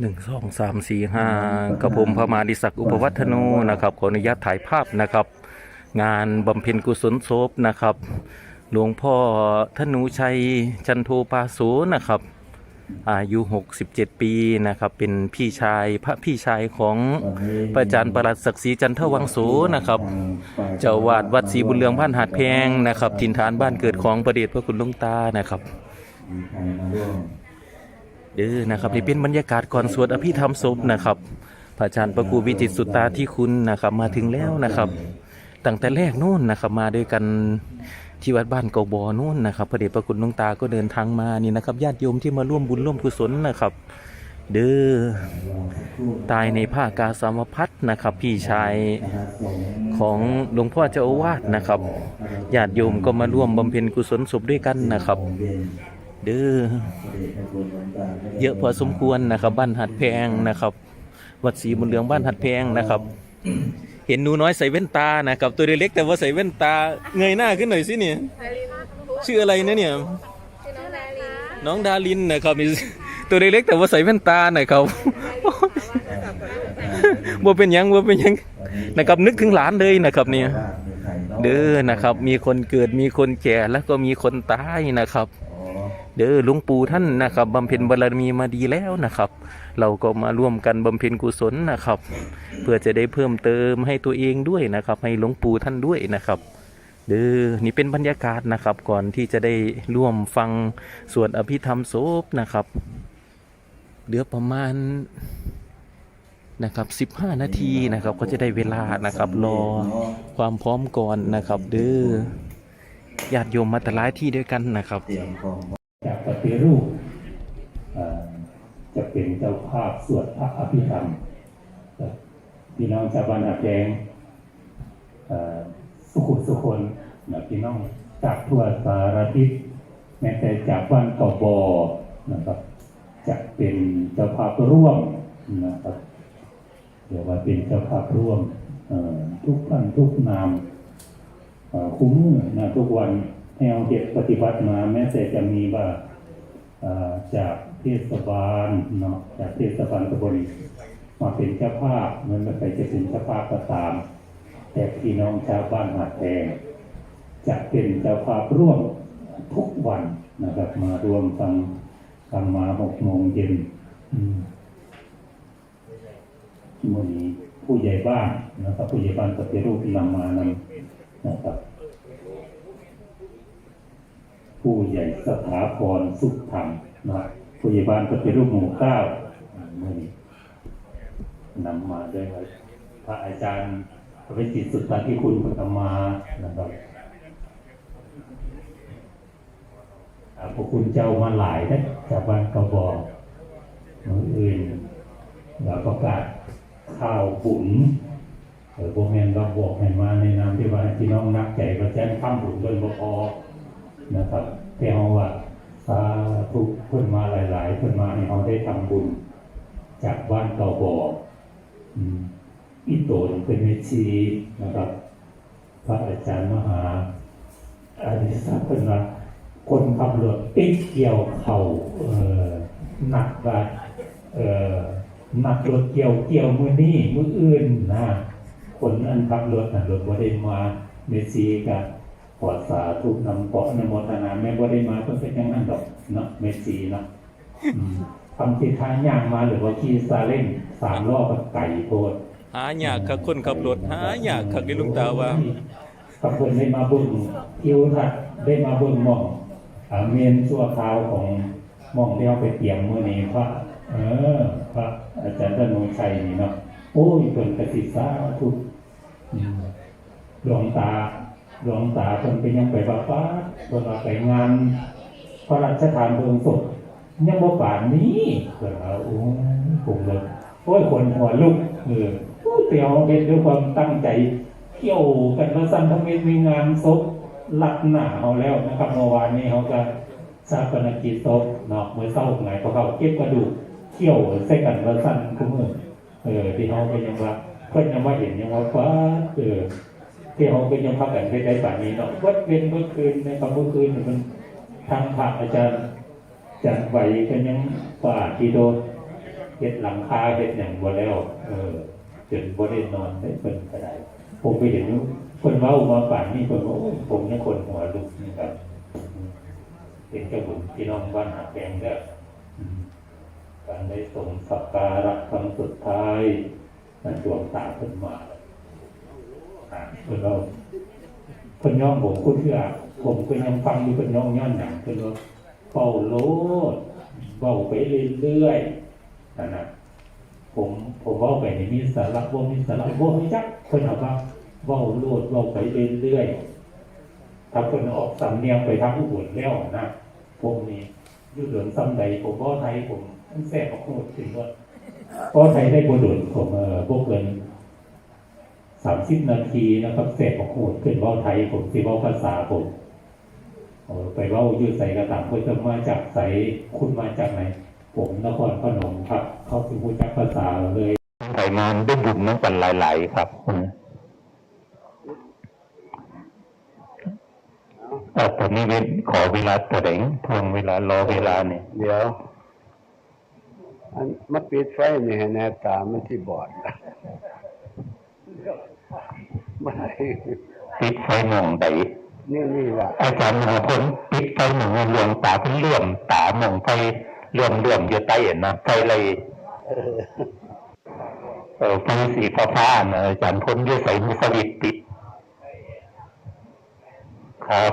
หนึ่งสองสามสี่ห้ากระผมพระมาดิศักดิ์อุปวัฒโนนะครับขออนุญาตถ่ายภาพนะครับ งานบำเพ็ญกุศลศพนะครับ หลวงพ่อธนูชัยจันโทปาโสนะครับอายุ 67 ปีนะครับ เป็นพี่ชายพระพี่ชายของพระอาจารย์ประหลัดศักดิ์ศรีจันทวังโสนะครับ เจ้าวาดวัดศรีบุญเรืองบ้านหาดแพงนะครับถิ่นฐานบ้านเกิดของประเดชพระคุณลวงตานะครับ เออนะครับนี่เป็นบรรยากาศก่อนสวดอภิธรรมศพนะครับพระอาจารย์ประกูวิจิตสุตตาที่คุณนะครับ มาถึงแล้วนะครับตั้งแต่แรกนู่นนะครับ มาด้วยกันที่วัดบ้านเกาบอนู่นนะครับพระเดชพระคุณหลวงตาก็เดินทางมานี่นะครับญาติโยมที่มาร่วมบุญร่วมกุศลนะครับ เด้อตายในผ้ากาสาวพัดนะครับ พี่ชายของหลวงพ่อเจ้าอาวาสนะครับญาติโยมก็มาร่วมบำเพ็ญกุศลศพด้วยกันนะครับ เด้อเยอะพอสมควรนะครับ บ้านหัดแพงนะครับ วัดศรีบุญเรืองบ้านหัดแพงนะครับ เห็นหนูน้อยใส่แว่นตานะครับ ตัวเล็กๆแต่ว่าใส่แว่นตาเงยหน้าขึ้นหน่อยสิเนี่ยชื่ออะไรนะเนี่ยชื่อน้องนาลีน้องดารินนะครับมีตัวเล็กๆแต่ว่าใส่แว่นตาหน่อยครับบ่เป็นหยังบ่เป็นหยังนะครับนึกถึงหลานเลยนะครับเนี่ยเด้อนะครับ มีคนเกิดมีคนแก่แล้วก็มีคนตายนะครับ เด้อหลวงปู่ท่านนะครับบำเพ็ญบารมีมาดีแล้วนะครับ เราก็มาร่วมกันบำเพ็ญกุศลนะครับ เพื่อจะได้เพิ่มเติมให้ตัวเองด้วยนะครับ ให้หลวงปู่ท่านด้วยนะครับเด้อนี่เป็นบรรยากาศนะครับก่อนที่จะได้ร่วมฟังสวดอภิธรรมโศพนะครับเหลือประมาณนะครับ 15 นาทีนะครับ ก็จะได้เวลานะครับ รอความพร้อมก่อนนะครับ เด้อญาติโยมมาแต่หลายที่ด้วยกันนะครับ ฏิรูปจะเป็นเจ้าภาพสวดพระอภิธรรมพี่น้องชาวบ้านอาแดงสุขุสุคนนะพี่น้องจากทั่วสารทิศแม้แต่จากบ้านกบอนะครับจะเป็นเจ้าภาพร่วมนะครับเดี๋ยวว่าเป็นเจ้าภาพร่วมทุกท่านทุกนามคุ้มนะทุกวันให้เอาเก็บปฏิบัติมาแม้แต่จะมีว่า จากเทศบาลเนาะจากเทศบาลตำบลมาเป็นเจ้าภาพมันไม่ใครจะเป็นเจ้าภาพก็ตาม แต่พี่น้องชาวบ้านหาดแดงจะเป็นเจ้าภาพร่วมทุกวันนะครับ มารวมฟังฟังมาหกโมงเย็นมือนี้ผู้ใหญ่บ้านนะครับ ผู้ใหญ่บ้านปฏิรูปนำมานำนะครับ ผู้ใหญ่ สถาพรสุขธรรมนะผู้ใหญ่บ้านปฏิรูปหมู่เก้าไม่นี้นำมาด้วยพระอาจารย์พระวิจิตสุตตาที่คุณพุทธมานะครับอาพวกคุณเจ้ามาหลายนะจากบ้านกระบอกมืองอื่นเราประกาศข้าวบุญเออพวกแมนเราบอกให้มาในนามที่ว่าให้พี่น้องนักใจประแจ้งข้ามบุญโดยบพอ นะครับเที่ยวว่าสาธุเพิ่นมาหลายๆเพิ่นมาให้เราได้ทำบุญ จากบ้านเก่าบ่ออีโตนเป็นเวทีนะครับ พระอาจารย์มหาอาดิศักดิ์เพิ่นว่าคนขับรถติดเกี่ยวเข่าเอ่อหนักว่าหนักรถเกี่ยวเกี่ยวมือนี่มืออื่นนะคนอันขับรถนะรถบ่ได้มาเมซีกับ ขอสาธุนำเกาะนโมทนาแม่บ่ได้มาเพิ่นเป็นอยังนั้นดอกเนาะเมซีเนาะอืมทำที่ทางย่างมาหรือว่าขี่ซาเล้งสามล้อกับไก่โพดหาอยากกับคนขับรถหาอยากขับหลวงตาว่ากับเพิ่นได้มาเบุญทิวทัศน์ได้มาเบุญหม่องอ่าเมนชั่วคราวของหม่องที่เอาไปเตรียมมื้อนี้พระเออพระอาจารย์ธนงชัยนี่เนาะโอ้ยเพิ่นกสิสาธุอืมหลวงตา หลวงตาเพิ่นเป็นยังไปว่าป้าเพิ่นว่าไปงานพระราชทานเพลิงศพยังบ่ป่านนี้เพิ่นว่าโอ้ผมเลยโอ้ยคนหัวลุกเออโอ้ยเตียวเฮ็ดด้วยความตั้งใจเที่ยวกันมาสั่นทั้งเม็ดมีงานศพลัดหน้าเฮาแล้วนะครับเมื่อวานนี้เขาก็ชาปนกิจศพเนาะเมื่อเช้าไหนเขาเขาเก็บกระดูกเที่ยวใส่กันว่าสั่นคุมื้อเออที่เฮาก็ยังว่าเพิ่อนยังว่าเห็นยังว่าฟ้าเออ ที่เขาเป็นยังพักกันได้แบบนี้เนาะวัดเว้นเมื่อคืนในคำเมื่อคืนมันทางพระอาจารย์จัดไหวกันยังป่าทีโดนเฮ็ดหลังคาเฮ็ดอย่างบ่แล้ว เออจนบ่ได้นอนได้เพิ่นก็ไดผมไปเห็นคนเว้ามาป่านนี้เพิ่นว่าผมเนี่คนหัวลุกนี่ครับเป็นเจ้าบุญพี่น้องบ้านหาแปลงเด้ออืมการได้ส่งสักการะครั้งสุดท้ายนั่นดวงตาเพิ่นมา อ่าเพิ่นเราเพิ่นย่องผมคุณเชื่อผมก็ยังฟังอยู่เพิ่นย่องย้อนหนังเพิ่นว่าเฝ้าโลดเฝ้าไปเรื่อยๆนั่นน่ะผมผมเว่าไปในมีสาระว่ามีสาระว่าม่จักคนเอาว่าเว่าโลดเว่าไปเรื่อยๆถ้าคนออกสำเนียงไปทางผู้บุญแล้วนะผมนี่อยุ่เหลืองซ้ำใดผมเว่าไทยผมต้องแทรกออกโคตรถึงว่าเพราไทยได้บดุลผมเออพวกเกิน สามสิบนาทีนะครับแทรกออกโคตรขึ้นเว่าไทยผมสิเว่าภาษาผมเออไปเว่าอยืดใส่กระต่างคนจะมาจากใสคุณมาจากไหน ผมนครพนมครับ เข้าถึงผู้จักภาษาเลยไปงานได้บุญน้ำกันหลายๆครับเออตอนนี้เว้นขอเวลาตัวเองทวงเวลารอเวลาเนี่ยเดี๋ยวอันมาปิดไฟนี่ให้แน่ตามันที่บอดนะ ไม่ปิดไฟหมองใดนี่นี่แหละอาจารย์มหาพลปิดไฟหมองเหลืองตาเป็นเหลื่อมตาหมองไฟเหลื่อมเหลื่อมอยู่ใต้เห็นนะไฟเลยเออไฟสีฟ้าๆนะอาจารย์พ้นด้วยใส่มือสวิตช์ปิดครับ